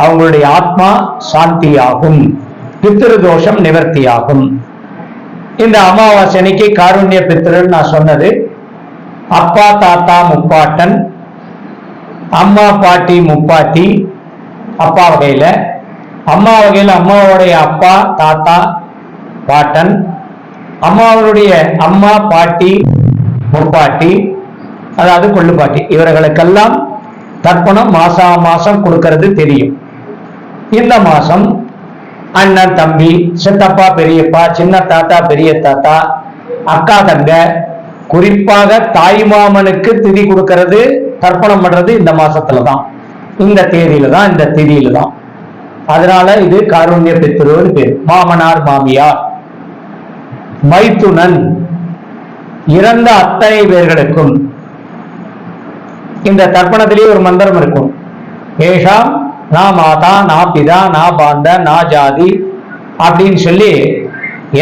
அவங்களுடைய ஆத்மா சாந்தியாகும். பித்திரு தோஷம் நிவர்த்தியாகும். இந்த அமாவாசை அன்னைக்கு காருண்ய பித்திருன்னு நான் சொன்னது. அப்பா தாத்தா முப்பாட்டன் அம்மா பாட்டி முப்பாட்டி அப்பா வகையில. அம்மா வகையில அம்மாவுடைய அப்பா தாத்தா பாட்டன் அம்மாவுடைய அம்மா பாட்டி முப்பாட்டி அதாவது கொள்ளுப்பாட்டி இவர்களுக்கெல்லாம் தர்ப்பணம் மாசா மாசம் கொடுக்கறது தெரியும். இந்த மாசம் அண்ணன் தம்பி சித்தப்பா பெரியப்பா சின்ன தாத்தா பெரிய தாத்தா அக்கா தங்க குறிப்பாக தாய் மாமனுக்கு திதி கொடுக்கறது தர்ப்பணம் பண்றது இந்த மாசத்துல தான் இந்த தேதியில தான் இந்த திதியில தான் அதனால இது காருண்ய பித்ருன்னு பேர் மாமனார் மாமியார். மைத்துனன் இறந்த அத்தனை பேர்களுக்கும் இந்த தர்ப்பணத்திலேயே ஒரு மந்திரம் இருக்கும். ஏஷாம் நா மாதா நா பிதா நா பாந்த நா ஜாதி அப்படின்னு சொல்லி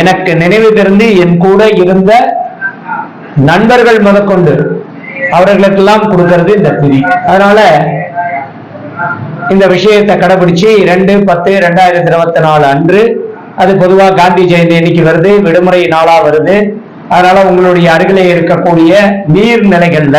எனக்கு நினைவு தெரிந்து என் கூட இருந்த நண்பர்கள் முதற்கொண்டு அவர்களுக்கெல்லாம் கொடுக்கறது இந்த திதி. அதனால இந்த விஷயத்தை கடைபிடிச்சு ரெண்டு பத்து ரெண்டாயிரத்தி இருபத்தி நாலு அன்று அது பொதுவாக காந்தி ஜெயந்தி அன்னைக்கு வருது விடுமுறை நாளா வருது. அதனால உங்களுடைய அருகிலே இருக்கக்கூடிய நீர்நிலைகள்ல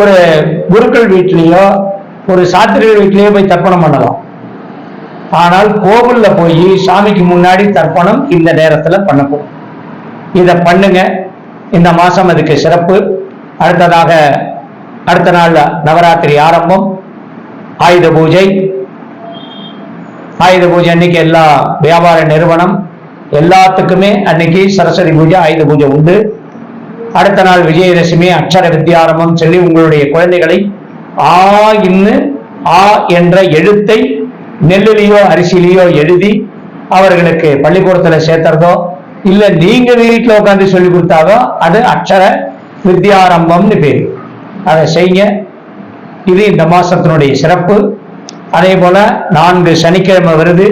ஒரு குருக்கள் வீட்லேயோ ஒரு சாத்திரிகள் வீட்லேயோ போய் தர்ப்பணம் பண்ணலாம். ஆனால் கோவிலில் போய் சாமிக்கு முன்னாடி தர்ப்பணம் இந்த நேரத்தில் பண்ணக்கூடும் இதை பண்ணுங்க. இந்த மாதம் அதுக்கு சிறப்பு. அடுத்ததாக அடுத்த நாள் நவராத்திரி ஆரம்பம். ஆயுத பூஜை. ஆயுத பூஜை அன்னைக்கு எல்லா வியாபார நிறுவனம் எல்லாத்துக்குமே அன்னைக்கு சரஸ்வதி பூஜை ஆயுத பூஜை உண்டு. அடுத்த நாள் விஜயதசமி அக்ஷர வித்தியாரம்பம் சொல்லி உங்களுடைய குழந்தைகளை ஆ இன்னு ஆ என்ற எழுத்தை நெல்லுலேயோ அரிசியிலேயோ எழுதி அவர்களுக்கு பள்ளிக்கூடத்துல சேர்த்துறதோ இல்ல நீங்க வீட்டுல உட்காந்து சொல்லி கொடுத்தாதோ அது அக்ஷர வித்யாரம்பம்னு பேர். அதை செய்யுங்க இது இந்த மாசத்தினுடைய சிறப்பு. அதே போல நான்கு சனிக்கிழமை வருது.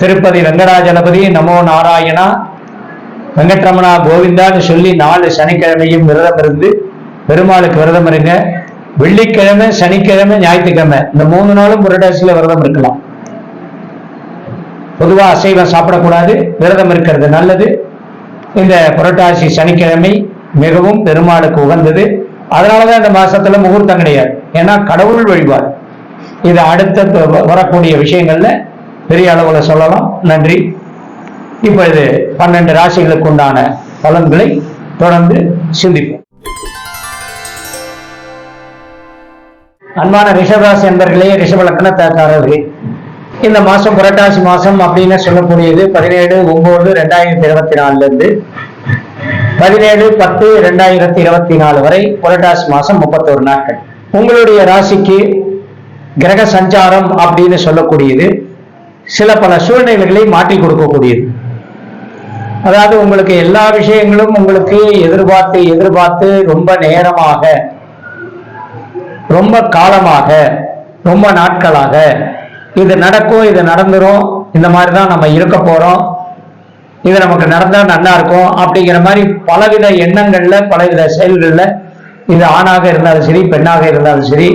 திருப்பதி வெங்கடாஜலபதி நமோ நாராயணா வெங்கட்ரமணா கோவிந்தான்னு சொல்லி நாலு சனிக்கிழமையும் விரதம் இருந்து பெருமாளுக்கு விரதம் இருங்க. வெள்ளிக்கிழமை சனிக்கிழமை ஞாயிற்றுக்கிழமை. இந்த மூணு நாளும் புரட்டாசியில விரதம் இருக்கலாம். பொதுவா அசைவம் சாப்பிடக்கூடாது விரதம் இருக்கிறது நல்லது. இந்த புரட்டாசி சனிக்கிழமை மிகவும் பெருமாளுக்கு உகந்தது. அதனாலதான் இந்த மாசத்துல முகூர்த்தம் கிடையாது. ஏன்னா கடவுள் வழிபாடு. இது அடுத்த வரக்கூடிய விஷயங்கள்ல பெரிய அளவுல சொல்லலாம். நன்றி. இப்பொழுது பன்னெண்டு ராசிகளுக்கு உண்டான பலன்களை தொடர்ந்து சிந்திப்போம். அன்பான ரிஷபராசி என்பர்களே ரிஷப லக்னத்தாக்காரர்களே இந்த மாசம் புரட்டாசி மாசம் அப்படின்னு சொல்லக்கூடியது பதினேழு ஒன்பது ரெண்டாயிரத்தி இருபத்தி நாலுல இருந்து பதினேழு பத்து ரெண்டாயிரத்தி இருபத்தி நாலு வரை புரட்டாசி மாசம் முப்பத்தோரு நாட்கள். உங்களுடைய ராசிக்கு கிரக சஞ்சாரம் அப்படின்னு சொல்லக்கூடியது சில பல சூழ்நிலைகளை மாற்றி கொடுக்கக்கூடியது. அதாவது உங்களுக்கு எல்லா விஷயங்களும் உங்களுக்கு எதிர்பார்த்து எதிர்பார்த்து ரொம்ப நேரமாக ரொம்ப காலமாக ரொம்ப நாட்களாக இது நடக்கும் இது நடந்துரும் இந்த மாதிரி தான் நம்ம இருக்க போறோம். இது நமக்கு நடந்தா நல்லா இருக்கும் அப்படிங்கிற மாதிரி பலவித எண்ணங்கள்ல பலவித செயல்கள்ல இது ஆணாக இருந்தாலும் சரி பெண்ணாக இருந்தாலும் சரி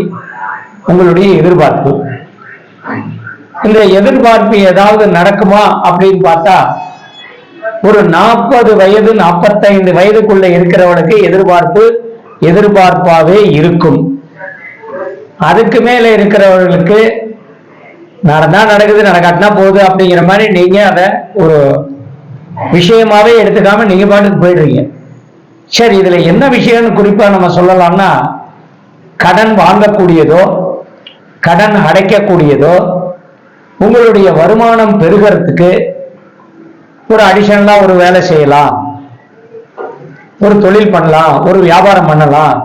உங்களுடைய எதிர்பார்ப்பு. இந்த எதிர்பார்ப்பு ஏதாவது நடக்குமா அப்படின்னு பார்த்தா ஒரு நாற்பது வயது நாற்பத்தைந்து வயதுக்குள்ள இருக்கிறவனுக்கு எதிர்பார்ப்பு எதிர்பார்ப்பாவே இருக்கும். அதுக்கு மேல இருக்கிறவர்களுக்கு நடந்தா நடக்குது நடக்காட்டினா போகுது அப்படிங்கிற மாதிரி நீங்க அதை ஒரு விஷயமாவே எடுத்துக்காம நீங்க பாட்டுக்கு போயிடுறீங்க. சரி இதுல என்ன விஷயம்னு குறிப்பா நம்ம சொல்லலாம்னா கடன் வாங்கக்கூடியதோ கடன் அடைக்கக்கூடியதோ உங்களுடைய வருமானம் பெருகிறதுக்கு ஒரு அடிஷனலா ஒரு வேலை செய்யலாம். ஒரு தொழில் பண்ணலாம். ஒரு வியாபாரம் பண்ணலாம்.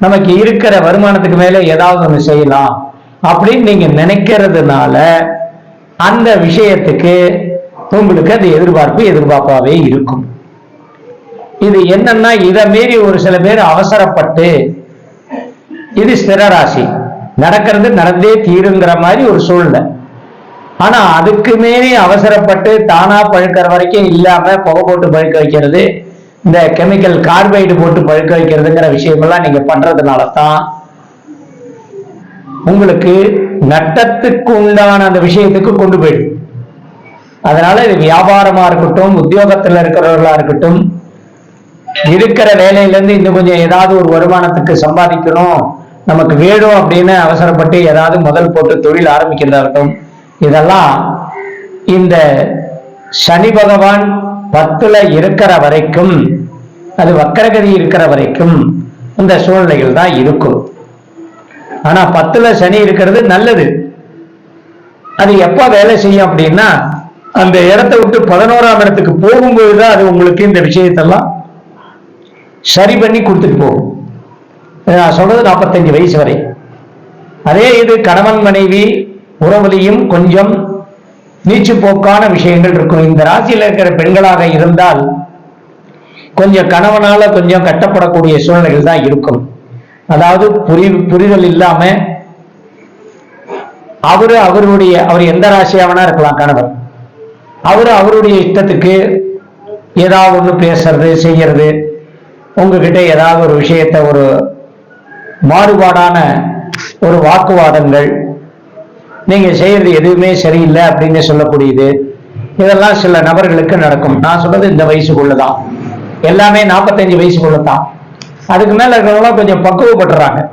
நமக்கு இருக்கிற வருமானத்துக்கு மேல ஏதாவது ஒன்று செய்யலாம். அப்படின்னு நீங்க நினைக்கிறதுனால அந்த விஷயத்துக்கு உங்களுக்கு அது எதிர்பார்ப்பு எதிர்பார்ப்பாவே இருக்கும். இது என்னன்னா இதை மீறி ஒரு சில பேர் அவசரப்பட்டு இது ஸ்திரராசி நடக்கிறது நடந்தே தீருங்கிற மாதிரி ஒரு சூழ்நிலை. ஆனா அதுக்கு மீறி அவசரப்பட்டு தானா பழுக்கிற வரைக்கும் இல்லாம புகை போட்டு பழுக்க வைக்கிறது இந்த கெமிக்கல் கார்பைடு போட்டு பழுக்க வைக்கிறதுங்கிற விஷயமெல்லாம் நீங்க பண்றதுனால தான் உங்களுக்கு நட்டத்துக்கு உண்டான அந்த விஷயத்துக்கு கொண்டு போயிடும். அதனால இது வியாபாரமா இருக்கட்டும் உத்தியோகத்துல இருக்கிறவர்களா இருக்கட்டும் இருக்கிற வேலையில இருந்து இன்னும் கொஞ்சம் ஏதாவது ஒரு வருமானத்துக்கு சம்பாதிக்கணும் நமக்கு வேணும் அப்படின்னு அவசரப்பட்டு ஏதாவது முதல் போட்டு தொழில் ஆரம்பிக்கிறதாகட்டும் இதெல்லாம் இந்த சனி பகவான் பத்துல இருக்கிற வரைக்கும் அது வக்கரகதி இருக்கிற வரைக்கும் இந்த சூழ்நிலைகள் தான் இருக்கும். ஆனா பத்துல சனி இருக்கிறது நல்லது. அது எப்ப வேலை செய்யும் அப்படின்னா அந்த இடத்தை விட்டு பதினோராம் இடத்துக்கு போகும்போது தான் அது உங்களுக்கு இந்த விஷயத்தெல்லாம் சரி பண்ணி கொடுத்துட்டு போகும். நான் சொல்றது நாற்பத்தஞ்சு வயசு வரை. அதே இது கணவன் மனைவி உறவுலையும் கொஞ்சம் நீச்சு போக்கான விஷயங்கள் இருக்கும். இந்த ராசியில் இருக்கிற பெண்களாக இருந்தால் கொஞ்சம் கணவனால கொஞ்சம் கட்டப்படக்கூடிய சூழ்நிலைகள் தான் இருக்கும். அதாவது புரி புரிதல் இல்லாம அவரு அவருடைய அவர் எந்த ராசியாவனா இருக்கலாம் கணவர். அவரு அவருடைய இஷ்டத்துக்கு ஏதாவது ஒண்ணு பேசுறது செய்யறது உங்ககிட்ட ஏதாவது ஒரு விஷயத்த ஒரு மாறுபாடான ஒரு வாக்குவாதங்கள் நீங்க செய்யறது எதுவுமே சரியில்லை அப்படின்னு சொல்லக்கூடியது. இதெல்லாம் சில நபர்களுக்கு நடக்கும். நான் சொல்றது இந்த வயசுக்குள்ளதான். எல்லாமே நாற்பத்தஞ்சு வயசுக்குள்ளதான். அதுக்கு மேல இருக்கிறவங்களாம் கொஞ்சம் பக்குவப்படுறாங்க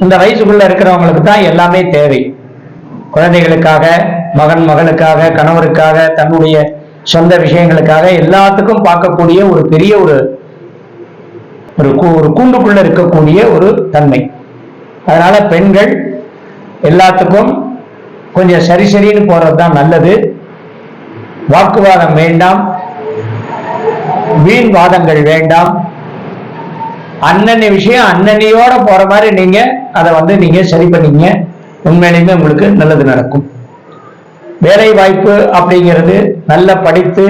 இந்த வயசுக்குள்ள இருக்கிறவங்களுக்கு தான் எல்லாமே தேவை. குழந்தைகளுக்காக மகன் மகளுக்காக கணவருக்காக தன்னுடைய சொந்த விஷயங்களுக்காக எல்லாத்துக்கும் பார்க்கக்கூடிய ஒரு பெரிய ஒரு ஒரு கூ- ஒரு கூண்டுக்குள்ள இருக்கக்கூடிய ஒரு தன்மை. அதனால பெண்கள் எல்லாத்துக்கும் கொஞ்சம் சரி சரின்னு போறது தான் நல்லது. வாக்குவாதம் வேண்டாம். வீண் வாதங்கள் வேண்டாம். அண்ணனி விஷயம் அண்ணனையோட போற மாதிரி நீங்க அதை வந்து நீங்க சரி பண்ணீங்க. உண்மையிலுமே உங்களுக்கு நல்லது நடக்கும். வேலை வாய்ப்பு அப்படிங்கிறது நல்லா படித்து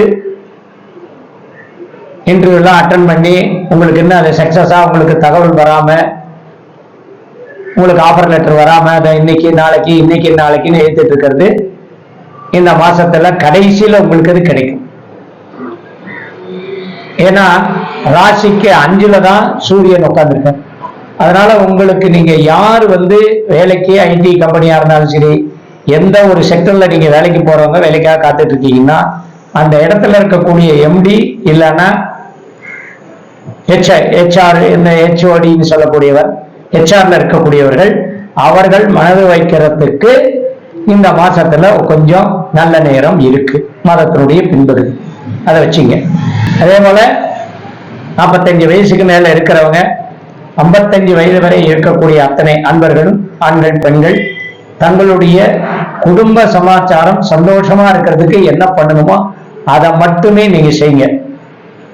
இன்டர்வியூலாம் அட்டன் பண்ணி உங்களுக்கு இன்னும் அது சக்சஸா உங்களுக்கு தகவல் வராமல் உங்களுக்கு ஆஃபர் லெட்டர் வராம இன்னைக்கு நாளைக்கு இன்னைக்கு நாளைக்குன்னு எழுதிட்டு இருக்கிறது இந்த மாசத்துல கடைசியில உங்களுக்கு அது கிடைக்கும். ஏன்னா ராசிக்கு அஞ்சுல தான் சூரியன் உட்கார்ந்துருக்க அதனால உங்களுக்கு நீங்க யார் வந்து வேலைக்கு ஐடி கம்பெனியா இருந்தாலும் சரி எந்த ஒரு செக்டர்ல நீங்க வேலைக்கு போறவங்க வேலைக்காக காத்துட்டு இருக்கீங்கன்னா அந்த இடத்துல இருக்கக்கூடிய எம்டி இல்லைன்னா ஹெச்ஐ ஹெச்ஆர் இந்த ஹெச்ஓடின்னு சொல்லக்கூடியவர் ஹெச்ஆர்ல இருக்கக்கூடியவர்கள் அவர்கள் மனது வைக்கிறதுக்கு இந்த மாசத்துல கொஞ்சம் நல்ல நேரம் இருக்கு. மாதத்தினுடைய பின்பகுதி. அதை வச்சுங்க. அதே போல நாற்பத்தஞ்சு வயசுக்கு மேல இருக்கிறவங்க ஐம்பத்தஞ்சு வயது வரை இருக்கக்கூடிய அத்தனை அன்பர்களும் ஆண்கள் பெண்கள் தங்களுடைய குடும்ப சமாச்சாரம் சந்தோஷமா இருக்கிறதுக்கு என்ன பண்ணணுமோ அதை மட்டுமே நீங்க செய்யுங்க.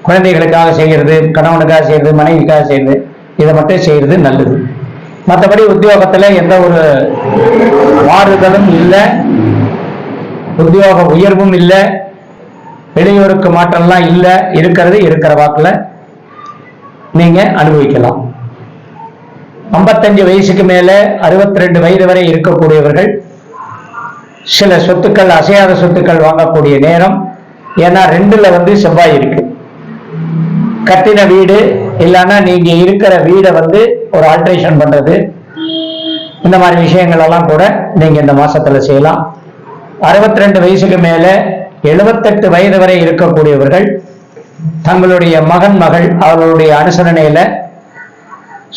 குழந்தைகளுக்காக செய்கிறது கணவனுக்காக செய்யறது மனைவிக்காக செய்யறது. இதை மட்டும் செய்யறது நல்லது. மற்றபடி உத்தியோகத்துல எந்த ஒரு மாறுதலும் இல்லை. உத்தியோக உயர்வும் இல்லை. வெளியூருக்கு மாற்றம்லாம் இல்லை. இருக்கிறது இருக்கிற வாக்கில் நீங்க அனுபவிக்கலாம். ஐம்பத்தஞ்சு வயசுக்கு மேல 62 ரெண்டு வயது வரை இருக்கக்கூடியவர்கள் சில சொத்துக்கள் அசையாத சொத்துக்கள் வாங்கக்கூடிய நேரம். ஏன்னா ரெண்டுல வந்து செவ்வாய் இருக்கு. கட்டின வீடு இல்லைன்னா நீங்க இருக்கிற வீடை வந்து ஒரு ஆல்ட்ரேஷன் பண்றது. இந்த மாதிரி விஷயங்கள் எல்லாம் கூட நீங்க இந்த மாசத்துல செய்யலாம். 62 ரெண்டு வயசுக்கு மேல 78 வயது வரை இருக்கக்கூடியவர்கள் தங்களுடைய மகன் மகள் அவர்களுடைய அனுசரணையில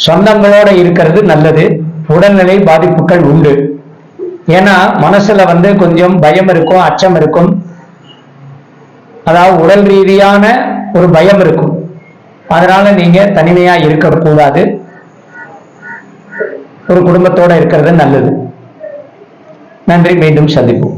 சொந்தங்களோட இருக்கிறது நல்லது. உடல்நிலை பாதிப்புகள் உண்டு. ஏன்னா மனசுல வந்து கொஞ்சம் பயம் இருக்கும் அச்சம் இருக்கும். அதாவது உடல் ரீதியான ஒரு பயம் இருக்கும். அதனால நீங்க தனிமையா இருக்கக்கூடாது. ஒரு குடும்பத்தோட இருக்கிறது நல்லது. நன்றி மீண்டும் சந்திப்போம்.